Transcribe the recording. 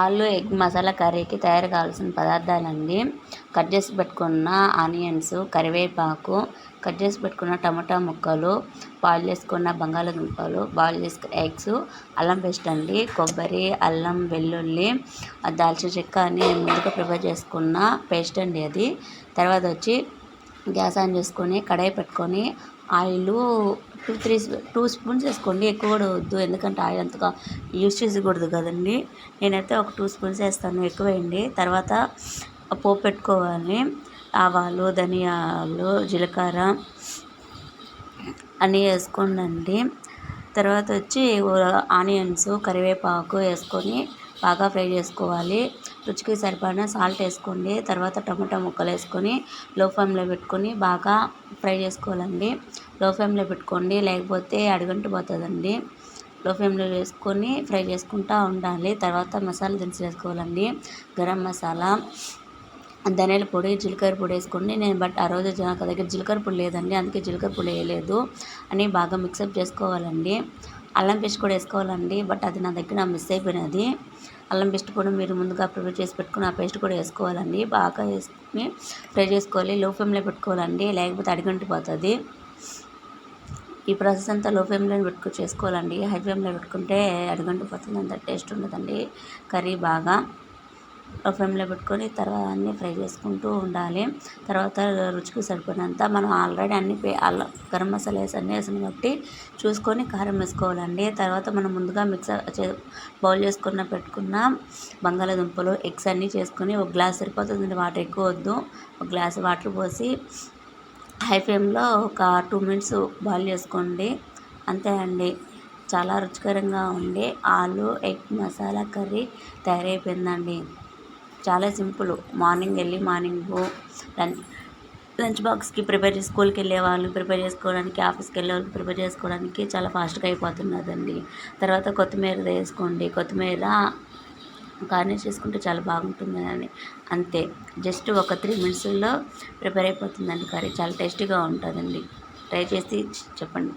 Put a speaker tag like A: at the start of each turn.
A: ఆలు ఎగ్ మసాలా కర్రీకి తయారు కావాల్సిన పదార్థాలండి. కట్ చేసి పెట్టుకున్న ఆనియన్స్ కరివేపాకు కట్ చేసి పెట్టుకున్న టమాటా ముక్కలు బాయిల్ చేసుకున్న బంగాళదుంపలు బాయిల్ చేసుకున్న ఎగ్స్ అల్లం పేస్ట్ అండి కొబ్బరి అల్లం వెల్లుల్లి దాల్చిన చెక్క అని ముందుగా ప్రిపేర్ చేసుకున్న పేస్ట్ అండి అది. తర్వాత వచ్చి గ్యాస్ ఆన్ చేసుకొని కడాయి పెట్టుకొని oil two three two spoons వేసుకోండి. ఎక్కువ కూడా వద్దు. ఎందుకంటే ఆయిల్ అంతగా యూస్ చేయకూడదు కదండి. నేనైతే ఒక టూ స్పూన్స్ వేస్తాను. ఎక్కువ వేయండి. తర్వాత పోపు పెట్టుకోవాలి. ఆవాలు ధనియాలు జీలకర్ర అన్నీ వేసుకోండి తర్వాత వచ్చి ఆనియన్స్ కరివేపాకు వేసుకొని బాగా ఫ్రై చేసుకోవాలి. రుచికి సరిపడిన సాల్ట్ వేసుకోండి. తర్వాత టమాటా ముక్కలు వేసుకొని లో ఫ్లేమ్లో పెట్టుకొని బాగా ఫ్రై చేసుకోవాలండి. లో ఫ్లేమ్లో పెట్టుకోండి. లేకపోతే అడుగంటు పోతుందండి. లో ఫ్లేమ్లో వేసుకొని ఫ్రై చేసుకుంటూ ఉండాలి. తర్వాత మసాలా దినుసులు వేసుకోవాలండి. గరం మసాలా ధనియాల పొడి జీలకర్ర పొడి వేసుకోండి. నేను బట్ ఆ రోజు నాకు దగ్గర జీలకర్ర పొడి లేదండి. అందుకే జీలకర్ర పొడి వేయలేదు. అని బాగా మిక్సప్ చేసుకోవాలండి. అల్లం పేస్ట్ కూడా వేసుకోవాలండి. బట్ అది నా దగ్గర మిస్ అయిపోయినది. అల్లం పేస్ట్ కూడా మీరు ముందుగా ప్రిపేర్ చేసి పెట్టుకుని ఆ పేస్ట్ కూడా వేసుకోవాలండి. బాగా వేసుకుని ఫ్రై చేసుకోవాలి. లో ఫ్లేమ్లో పెట్టుకోవాలండి. లేకపోతే అడిగంటిపోతుంది ఈ ప్రాసెస్ అంతా లో ఫ్లేమ్లో పెట్టుకు చేసుకోవాలండి. హై ఫ్లేమ్లో పెట్టుకుంటే అడుగంటిపోతుంది అంత టేస్ట్ ఉండదండి. కర్రీ బాగా ఫ్లేమ్లో పెట్టుకొని తర్వాత అన్నీ ఫ్రై చేసుకుంటూ ఉండాలి. తర్వాత రుచికి సరిపోయినంత మనం ఆల్రెడీ అన్ని అల్లం గరం మసాలా వేసి అన్నీ వేసాం కాబట్టి చూసుకొని కారం వేసుకోవాలండి. తర్వాత మనం ముందుగా మిక్సర్ బౌల్ చేసుకున్న పెట్టుకున్న బంగాళాదుంపలు ఎగ్స్ అన్నీ చేసుకొని ఒక గ్లాస్ సరిపోతుంది వాటర్ ఎక్కువ వద్దు. ఒక గ్లాస్ వాటర్ పోసి హై ఫ్లేమ్లో ఒక టూ మినిట్స్ బాయిల్ చేసుకోండి. అంతే అండి. చాలా రుచికరంగా ఉండే ఆలు ఎగ్ మసాలా కర్రీ తయారైపోయిందండి. చాలా సింపుల్. మార్నింగ్ వెళ్ళి మార్నింగ్ లంచ్ లంచ్ బాక్స్కి ప్రిపేర్ చేసి స్కూల్కి వెళ్ళే వాళ్ళు ప్రిపేర్ చేసుకోవడానికి ఆఫీస్కి వెళ్ళే వాళ్ళు ప్రిపేర్ చేసుకోవడానికి చాలా ఫాస్ట్గా అయిపోతున్నదండి. తర్వాత కొత్తిమీర వేసుకోండి. కొత్తిమీర గార్నిష్ చేసుకుంటే చాలా బాగుంటుందని అంతే. జస్ట్ ఒక త్రీ మినిట్స్లో ప్రిపేర్ అయిపోతుందండి కర్రీ. చాలా టేస్టీగా ఉంటుందండి. ట్రై చేసి చెప్పండి.